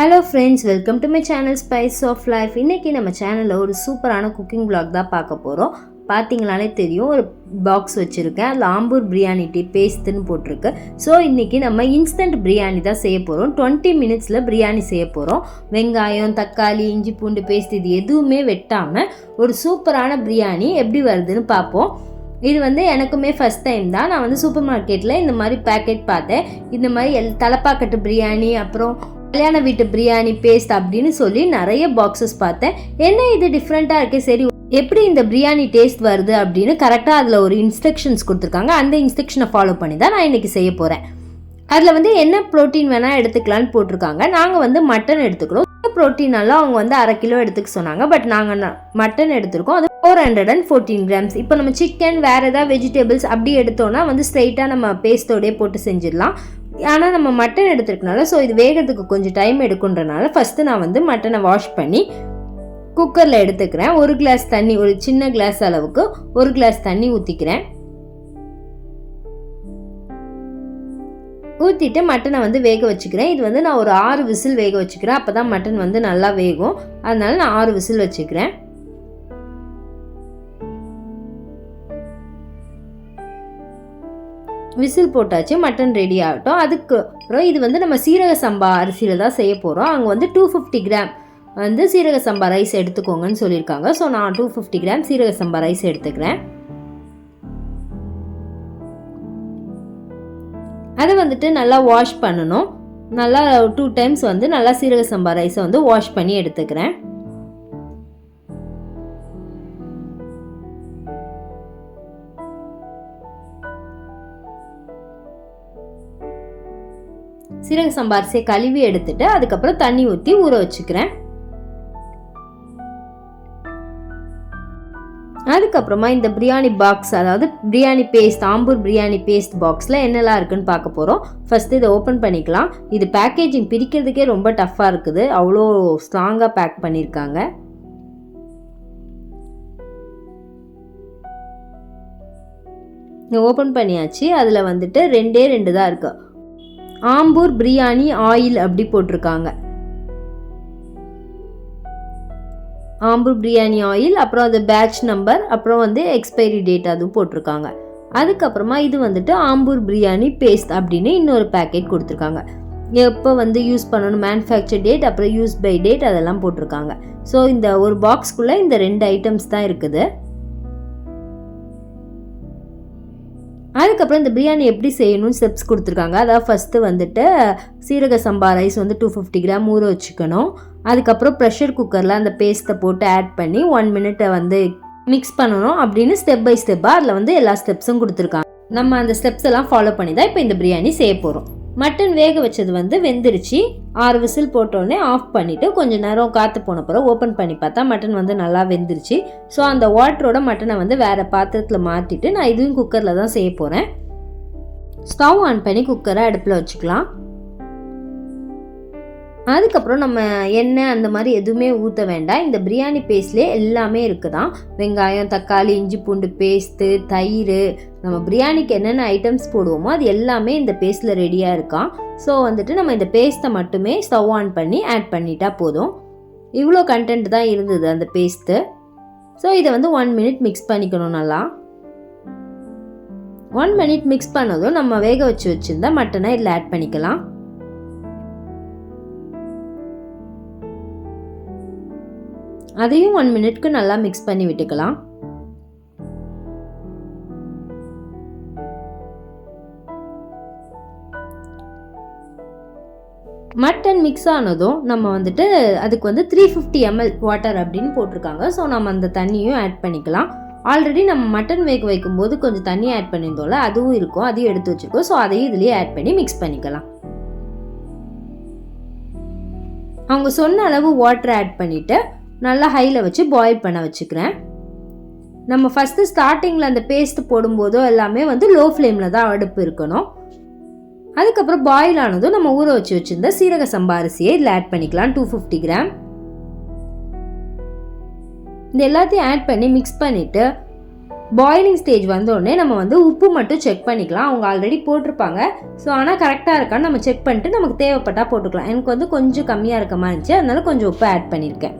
Hello friends welcome to my channel spice of life இன்றைக்கி நம்ம சேனலில் ஒரு சூப்பரான குக்கிங் பிளாக் தான் பார்க்க போகிறோம் பார்த்தீங்களாலே தெரியும் ஒரு பாக்ஸ் வச்சுருக்கேன். அதில் ஆம்பூர் பிரியாணி டீ பேஸ்ட்டுன்னு போட்டிருக்கு. ஸோ இன்றைக்கி நம்ம இன்ஸ்டன்ட் பிரியாணி தான் செய்ய போகிறோம் டுவெண்ட்டி மினிட்ஸில் பிரியாணி செய்ய போகிறோம் வெங்காயம் தக்காளி இஞ்சி பூண்டு பேஸ்ட் இது எதுவுமே வெட்டாமல் ஒரு சூப்பரான பிரியாணி எப்படி வருதுன்னு பார்ப்போம். இது வந்து எனக்குமே ஃபஸ்ட் டைம் தான். நான் வந்து சூப்பர் மார்க்கெட்டில் இந்த மாதிரி பேக்கெட் பார்த்தேன். இந்த மாதிரி எல் தலைப்பாக்கட்டு பிரியாணி அப்புறம் கல்யாண வீட்டு பிரியாணி பேஸ்ட் அப்படின்னு சொல்லி நிறைய பாக்ஸஸ் பார்த்தேன். என்ன இது டிஃப்ரெண்ட்டாக இருக்குது சரி எப்படி இந்த பிரியாணி டேஸ்ட் வருது அப்படின்னு கரெக்டாக அதில் ஒரு இன்ஸ்ட்ரக்ஷன்ஸ் கொடுத்துருக்காங்க. அந்த இன்ஸ்ட்ரக்ஷனை ஃபாலோ பண்ணி தான் நான் இன்றைக்கி செய்ய போகிறேன் அதில் வந்து என்ன ப்ரோட்டீன் வேணால் எடுத்துக்கலான்னு போட்டிருக்காங்க. நாங்கள் வந்து மட்டன் எடுத்துக்கிறோம். ப்ரோட்டீனெல்லாம் அவங்க வந்து அரை கிலோ எடுத்துக்க சொன்னாங்க. பட் நாங்கள் மட்டன் எடுத்திருக்கோம். அது four hundred and fourteen grams இப்போ நம்ம சிக்கன் வேறு ஏதாவது வெஜிடபிள்ஸ் அப்படி எடுத்தோம்னா வந்து ஸ்ட்ரைட்டாக நம்ம பேஸ்ட்டோடய போட்டு செஞ்சிடலாம். ஆனால் நம்ம மட்டன் எடுத்துருக்கனால ஸோ இது வேகிறதுக்கு கொஞ்சம் டைம் எடுக்குன்றனால ஃபஸ்ட்டு நான் வந்து மட்டனை வாஷ் பண்ணி குக்கரில் எடுத்துக்கிறேன். ஒரு கிளாஸ் தண்ணி ஒரு சின்ன கிளாஸ் அளவுக்கு ஒரு கிளாஸ் தண்ணி ஊற்றிக்கிறேன் ஊற்றிட்டு மட்டனை வந்து வேக வச்சுக்கிறேன். இது வந்து நான் ஒரு ஆறு விசில் வேக வச்சுக்கிறேன். அப்போ தான் மட்டன் வந்து நல்லா வேகும். அதனால நான் ஆறு விசில் வச்சுக்கிறேன். விசில் போட்டாச்சு மட்டன் ரெடி ஆகட்டும். அதுக்கு அப்புறம் இது வந்து நம்ம சீரக சம்பா அரிசியில் தான் செய்ய போகிறோம் அங்கே வந்து டூ ஃபிஃப்டி கிராம் வந்து சீரக சம்பா ரைஸ் எடுத்துக்கோங்கன்னு சொல்லியிருக்காங்க. ஸோ நான் டூ ஃபிஃப்டி கிராம் சீரக சம்பா ரைஸ் எடுத்துக்கிறேன். அதை வந்துட்டு நல்லா வாஷ் பண்ணணும். நல்லா டூ டைம்ஸ் வந்து நல்லா சீரக சம்பா ரைஸை வந்து வாஷ் பண்ணி எடுத்துக்கிறேன். சீரக சம்பா அரிசியை கழுவி எடுத்துட்டு அதுக்கப்புறம் தண்ணி ஊற்றி ஊற வச்சுக்கிறேன். அதுக்கப்புறமா இந்த பிரியாணி பாக்ஸ் அதாவது பிரியாணி பேஸ்ட் ஆம்பூர் பிரியாணி பேஸ்ட் பாக்ஸில் என்னெல்லாம் இருக்குன்னு பார்க்க போகிறோம் ஃபஸ்ட்டு இதை ஓப்பன் பண்ணிக்கலாம். இது பேக்கேஜிங் பிரிக்கிறதுக்கே ரொம்ப டஃப்பாக இருக்குது. அவ்வளோ ஸ்ட்ராங்காக பேக் பண்ணியிருக்காங்க. ஓப்பன் பண்ணியாச்சு. அதில் வந்துட்டு ரெண்டே ரெண்டு தான் இருக்குது ஆம்பூர் பிரியாணி ஆயில் அப்படி போட்டிருக்காங்க. ஆம்பூர் பிரியாணி ஆயில் அப்புறம் அது பேட்ச் நம்பர் அப்புறம் வந்து எக்ஸ்பைரி டேட் அதுவும் போட்டிருக்காங்க. அதுக்கப்புறமா இது வந்துட்டு ஆம்பூர் பிரியாணி பேஸ்ட் அப்படின்னு இன்னொரு பேக்கெட் கொடுத்துருக்காங்க. எப்போ வந்து யூஸ் பண்ணணும் மேனுஃபேக்சர் டேட் அப்புறம் யூஸ் பை டேட் அதெல்லாம் போட்டிருக்காங்க. ஸோ இந்த ஒரு பாக்ஸ்க்குள்ளே இந்த ரெண்டு ஐட்டம்ஸ் தான் இருக்குது. அதுக்கப்புறம் இந்த பிரியாணி எப்படி செய்யணும்னு ஸ்டெப்ஸ் கொடுத்துருக்காங்க. அதாவது ஃபஸ்ட்டு வந்துட்டு சீரக சம்பா ரைஸ் வந்து டூ ஃபிஃப்டி கிராம் ஊற வச்சுக்கணும். அதுக்கப்புறம் ப்ரெஷர் குக்கரில் அந்த பேஸ்ட்டை போட்டு ஆட் பண்ணி ஒன் மினிட்டை வந்து மிக்ஸ் பண்ணணும் அப்படின்னு ஸ்டெப் பை ஸ்டெப்பாக அதில் வந்து எல்லா ஸ்டெப்ஸும் கொடுத்துருக்காங்க. நம்ம அந்த ஸ்டெப்ஸ் எல்லாம் ஃபாலோ பண்ணி தான் இப்போ இந்த பிரியாணி செய்ய போகிறோம் மட்டன் வேக வச்சது வந்து வெந்துருச்சு. ஆறு விசில் போட்டோடனே ஆஃப் பண்ணிவிட்டு கொஞ்சம் நேரம் காற்று போன பிறகு ஓப்பன் பண்ணி பார்த்தா மட்டன் வந்து நல்லா வெந்துருச்சு. ஸோ அந்த வாட்டரோட மட்டனை வந்து வேறு பாத்திரத்தில் மாற்றிட்டு நான் இதுவும் குக்கரில் தான் செய்ய போகிறேன் ஸ்டவ் ஆன் பண்ணி குக்கரை அடுப்பில் வச்சுக்கலாம். அதுக்கப்புறம் நம்ம எண்ணெய் அந்த மாதிரி எதுவுமே ஊற்ற வேண்டாம். இந்த பிரியாணி பேஸ்ட்லேயே எல்லாமே இருக்குதான். வெங்காயம் தக்காளி இஞ்சி பூண்டு பேஸ்ட்டு தயிர் நம்ம பிரியாணிக்கு என்னென்ன ஐட்டம்ஸ் போடுவோமோ அது எல்லாமே இந்த பேஸ்ட்டில் ரெடியாக இருக்கான் ஸோ வந்துட்டு நம்ம இந்த பேஸ்ட்டை மட்டுமே ஸ்டவ் ஆன் பண்ணி ஆட் பண்ணிட்டா போதும். இவ்வளோ கண்டென்ட் தான் இருந்தது அந்த பேஸ்ட்டு. ஸோ இதை வந்து ஒன் மினிட் மிக்ஸ் பண்ணிக்கணும் நல்லா. ஒன் மினிட் மிக்ஸ் பண்ணதும் நம்ம வேக வச்சு வச்சுருந்தா மட்டனை இதில் ஆட் பண்ணிக்கலாம். அதையும் ஒன் மினிட்க்கு நல்லா மிக்ஸ் பண்ணி விட்டுக்கலாம். மட்டன் மிக்ஸ் ஆனதும் நம்ம வந்துட்டு அதுக்கு வந்து த்ரீ ஃபிஃப்டி எம்எல் வாட்டர் அப்படின்னு போட்டிருக்காங்க. ஸோ நம்ம அந்த தண்ணியும் ஆட் பண்ணிக்கலாம். ஆல்ரெடி நம்ம மட்டன் வேக வைக்கும்போது கொஞ்சம் தண்ணி ஆட் பண்ணியிருந்தோம்ல அதுவும் இருக்கும். அதையும் எடுத்து வச்சுருக்கோம் ஸோ அதையும் இதுலேயே ஆட் பண்ணி மிக்ஸ் பண்ணிக்கலாம். அவங்க சொன்ன அளவு வாட்டர் ஆட் பண்ணிவிட்டு நல்லா ஹையில் வச்சு பாயில் பண்ண வச்சுக்கிறேன். நம்ம ஃபஸ்ட்டு ஸ்டார்டிங்கில் அந்த பேஸ்ட் போடும்போதோ எல்லாமே வந்து லோ ஃப்ளேமில் தான் அடுப்பு இருக்கணும். அதுக்கப்புறம் பாயில் ஆனதும் நம்ம ஊற வச்சு வச்சுருந்த சீரக சம்பா அரிசியை இதில் ஆட் பண்ணிக்கலாம். டூ ஃபிஃப்டி கிராம் இந்த எல்லாத்தையும் ஆட் பண்ணி மிக்ஸ் பண்ணிவிட்டு பாயிலிங் ஸ்டேஜ் வந்தோடனே நம்ம வந்து உப்பு மட்டும் செக் பண்ணிக்கலாம். அவங்க ஆல்ரெடி போட்டிருப்பாங்க. ஸோ ஆனால் கரெக்டாக இருக்கான்னு நம்ம செக் பண்ணிட்டு நமக்கு தேவைப்பட்டா போட்டுக்கலாம். எனக்கு வந்து கொஞ்சம் கம்மியாக இருக்க மாதிரி இருந்துச்சு. அதனால கொஞ்சம் உப்பு ஆட் பண்ணியிருக்கேன்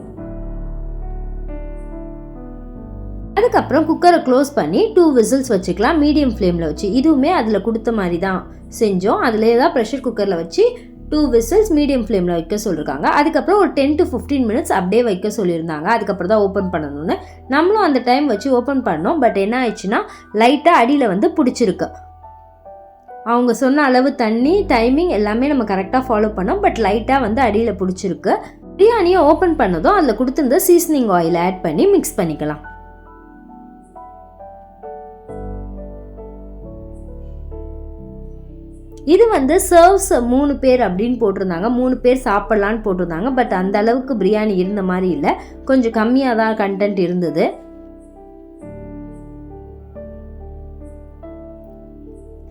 அதுக்கப்புறம் குக்கரை க்ளோஸ் பண்ணி டூ விசில்ஸ் வச்சுக்கலாம் மீடியம் ஃப்ளேமில் வச்சு. இதுவுமே அதில் கொடுத்த மாதிரி தான் செஞ்சோம். அதிலே தான் ப்ரெஷர் குக்கரில் வச்சு டூ விசில்ஸ் மீடியம் ஃப்ளேமில் வைக்க சொல்லியிருக்காங்க அதுக்கப்புறம் ஒரு டென் டு ஃபிஃப்டீன் மினிட்ஸ் அப்படியே வைக்க சொல்லியிருந்தாங்க. அதுக்கப்புறம் தான் ஓப்பன் பண்ணணும்னு. நம்மளும் அந்த டைம் வச்சு ஓப்பன் பண்ணோம். பட் என்ன ஆயிடுச்சுன்னா லைட்டாக அடியில் வந்து பிடிச்சிருக்கு. அவங்க சொன்ன அளவு தண்ணி டைமிங் எல்லாமே நம்ம கரெக்டாக ஃபாலோ பண்ணோம். பட் லைட்டாக வந்து அடியில் பிடிச்சிருக்கு. பிரியாணியை ஓப்பன் பண்ணதும் அதில் கொடுத்துருந்த சீசனிங் ஆயில் ஆட் பண்ணி மிக்ஸ் பண்ணிக்கலாம். இது வந்து சர்வ்ஸ் மூணு பேர் அப்படின்னு போட்டிருந்தாங்க. மூணு பேர் சாப்பிட்லான்னு போட்டிருந்தாங்க. பட் அந்த அளவுக்கு பிரியாணி இருந்த மாதிரி இல்லை. கொஞ்சம் கம்மியாக தான் கண்டென்ட் இருந்தது.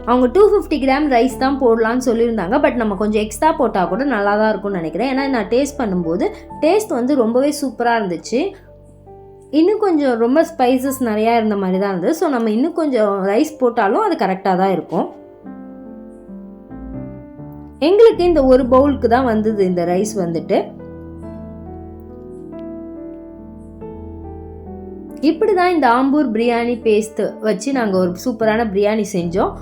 அவங்க டூ ஃபிஃப்டி கிராம் ரைஸ் தான் போடலான்னு சொல்லியிருந்தாங்க. பட் நம்ம கொஞ்சம் எக்ஸ்ட்ரா போட்டால் கூட நல்லா தான் இருக்கும்னு நினைக்கிறேன். ஏன்னா நான் டேஸ்ட் பண்ணும்போது டேஸ்ட் வந்து ரொம்பவே சூப்பராக இருந்துச்சு. இன்னும் கொஞ்சம் ரொம்ப ஸ்பைசஸ் நிறையா இருந்த மாதிரி தான் இருந்தது. ஸோ நம்ம இன்னும் கொஞ்சம் ரைஸ் போட்டாலும் அது கரெக்டாக தான் இருக்கும். எங்களுக்கு இந்த ஒரு பவுலுக்கு தான் வந்தது இந்த ரைஸ் வந்துட்டு. இப்படி தான் இந்த ஆம்பூர் பிரியாணி பேஸ்ட் வச்சு நாங்கள் ஒரு சூப்பரான பிரியாணி செஞ்சோம்.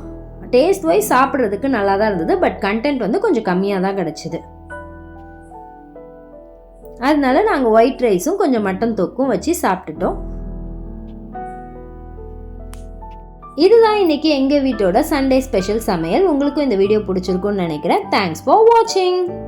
டேஸ்ட் வைஸ் சாப்பிட்றதுக்கு நல்லா தான் இருந்தது பட் கண்டென்ட் வந்து கொஞ்சம் கம்மியாக தான் கிடச்சிது. அதனால நாங்கள் ஒயிட் ரைஸும் கொஞ்சம் மட்டன் தொக்கும் வச்சு சாப்பிட்டுட்டோம். இதுதான் இன்றைக்கி எங்கள் வீட்டோட சண்டே ஸ்பெஷல் சமையல். உங்களுக்கும் இந்த வீடியோ பிடிச்சிருக்கும்னு நினைக்கிறேன். தேங்க்ஸ் ஃபார் வாட்சிங்